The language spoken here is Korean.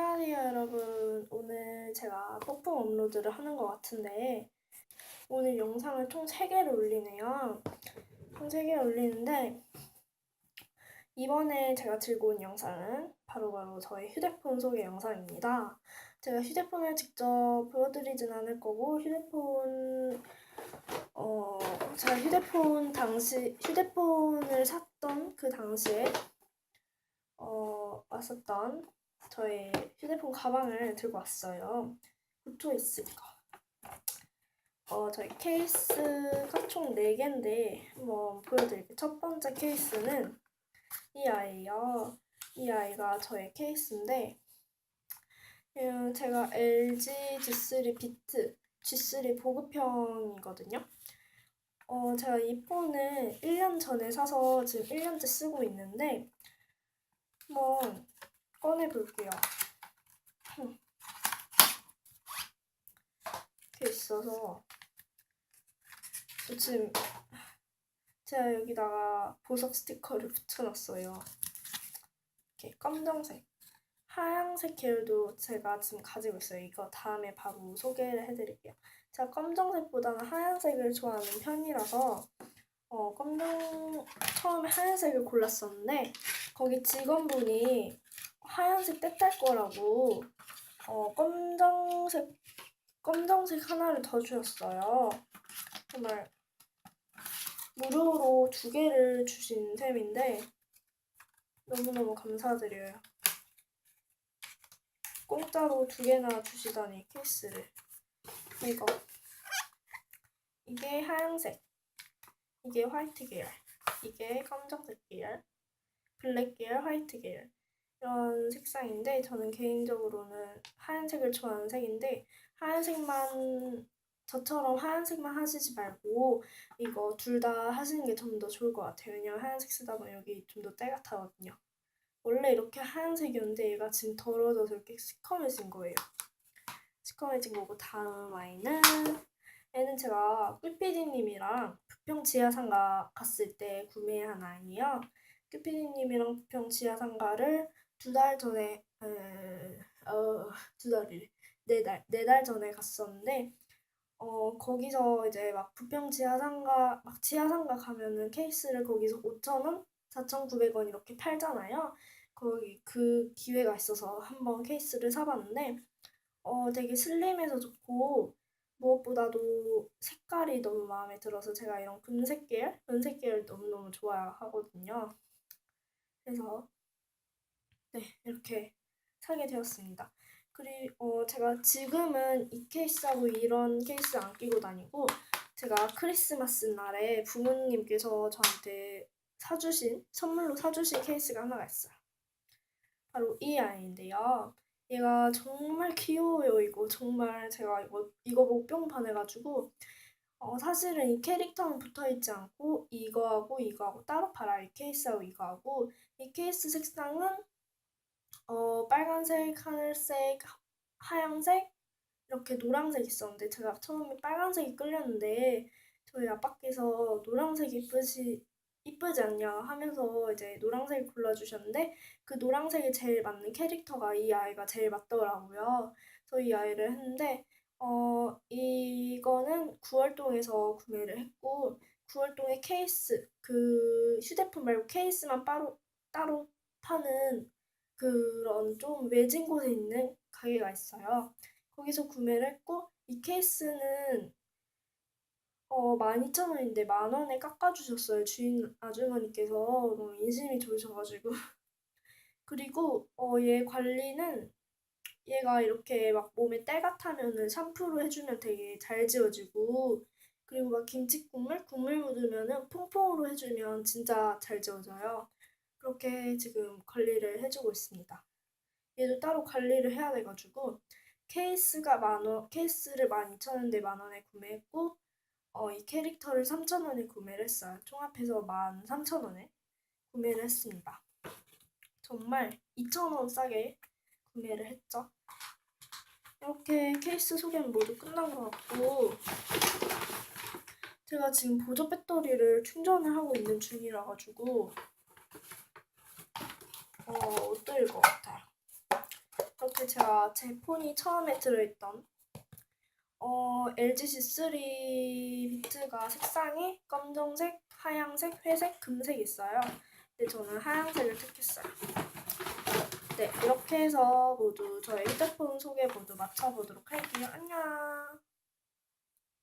안녕하세요 여러분. 오늘 제가 뽀뽀 업로드를 하는 것 같은데 오늘 영상을 총 3개를 올리네요. 총 3개 올리는데 이번에 제가 들고 온 영상은 바로 바로 저의 휴대폰 소개 영상입니다. 제가 휴대폰을 직접 보여드리진 않을 거고 휴대폰 어 제가 휴대폰 당시 휴대폰을 샀던 그 당시에 어 왔었던 저의 휴대폰 가방을 들고 왔어요. 붙어 있을까? 어, 저희 케이스가 총 4개인데 한번 보여드릴게요. 첫 번째 케이스는 이 아이예요. 이 아이가 저의 케이스인데 음, 제가 LG G3 비트 G3 보급형이거든요. 어, 제가 이 폰을 1년 전에 사서 지금 1년째 쓰고 있는데 한번 꺼내볼게요. 이렇게 있어서 지금 제가 여기다가 보석 스티커를 붙여놨어요. 이렇게 검정색, 하얀색 계열도 제가 지금 가지고 있어요. 이거 다음에 바로 소개를 해드릴게요. 제가 검정색보다는 하얀색을 좋아하는 편이라서 어, 검정 처음에 하얀색을 골랐었는데 거기 직원분이 하얀색 떼딸 거라고 어, 검정색 검정색 하나를 더 주셨어요. 정말 무료로 두 개를 주신 셈인데 너무너무 감사드려요. 공짜로 두 개나 주시다니 케이스를 이거 이게 하얀색 이게 화이트 계열 이게 검정색 계열 블랙 계열 화이트 계열 이런 색상인데 저는 개인적으로는 하얀색을 좋아하는 색인데 하얀색만 저처럼 하얀색만 하시지 말고 이거 둘 다 하시는 게 좀 더 좋을 것 같아요. 왜냐면 하얀색 쓰다 보면 여기 좀 더 때 같아거든요. 원래 이렇게 하얀색이었는데 얘가 지금 더러져서 이렇게 시커매진 거예요. 시커매진 거고 다음 아이는 얘는 제가 꿀피디님이랑 부평 지하상가 갔을 때 구매한 아이예요. 꿀피디님이랑 부평 지하상가를 두 달 전에 어, 두 달이 네 달, 네 달 전에 갔었는데 어, 거기서 이제 막 부평 지하상가 막 지하상가 가면은 케이스를 거기서 5,000원, 4,900원 이렇게 팔잖아요. 거기 그 기회가 있어서 한번 케이스를 사봤는데 어, 되게 슬림해서 좋고 무엇보다도 색깔이 너무 마음에 들어서 제가 이런 금색 계열, 은색 계열 너무너무 좋아하거든요. 그래서 네, 이렇게 사게 되었습니다. 그리고 어, 제가 지금은 이 케이스하고 이런 케이스 안 끼고 다니고 제가 크리스마스 날에 부모님께서 저한테 사주신 선물로 사주신 케이스가 하나가 있어요. 바로 이 아이인데요. 얘가 정말 귀여워요. 이거 정말 제가 이거 이거 보고 뿅 반해가지고 어, 사실은 이 캐릭터는 붙어 있지 않고 이거하고 이거하고 따로 팔아요. 이 케이스하고 이거하고 이 케이스 색상은 어, 빨간색, 하늘색, 하얀색 이렇게 노란색 있었는데 제가 처음에 빨간색이 끌렸는데 저희 아빠께서 노란색 이쁘지 이쁘지 않냐 하면서 이제 노란색 골라주셨는데 그 노란색이 제일 맞는 캐릭터가 이 아이가 제일 맞더라고요. 이 아이를 했는데 어 이거는 9월동에서 구매를 했고 9월동에 케이스 그 휴대폰 말고 케이스만 따로 따로 파는 그런 좀 외진 곳에 있는 가게가 있어요. 거기서 구매를 했고 이 케이스는 어 12,000원인데 만 원에 깎아주셨어요. 주인 아주머니께서 너무 인심이 좋으셔가지고 그리고 어 얘 관리는 얘가 이렇게 막 몸에 때 같으면은 샴푸로 해주면 되게 잘 지워지고 그리고 막 김치 국물 국물 묻으면은 퐁퐁으로 해주면 진짜 잘 지워져요. 그렇게 지금 관리를 해주고 있습니다. 얘도 따로 관리를 해야 돼가지고 케이스가 만원, 케이스를 12,000원인데 만원에 구매했고 어, 이 캐릭터를 3,000원에 구매를 했어요. 총합해서 13,000원에 구매를 했습니다. 정말 2,000원 싸게 구매를 했죠. 이렇게 케이스 소개는 모두 끝난 것 같고 제가 지금 보조 배터리를 충전을 하고 있는 중이라 가지고 어, 어떨 것 같아요. 이렇게 제가 제 폰이 처음에 들어있던 어, LG G3 비트가 색상이 검정색, 하양색, 회색, 금색 있어요. 근데 저는 하양색을 택했어요. 네, 이렇게 해서 모두 저의 휴대폰 소개 모두 마쳐보도록 할게요. 안녕.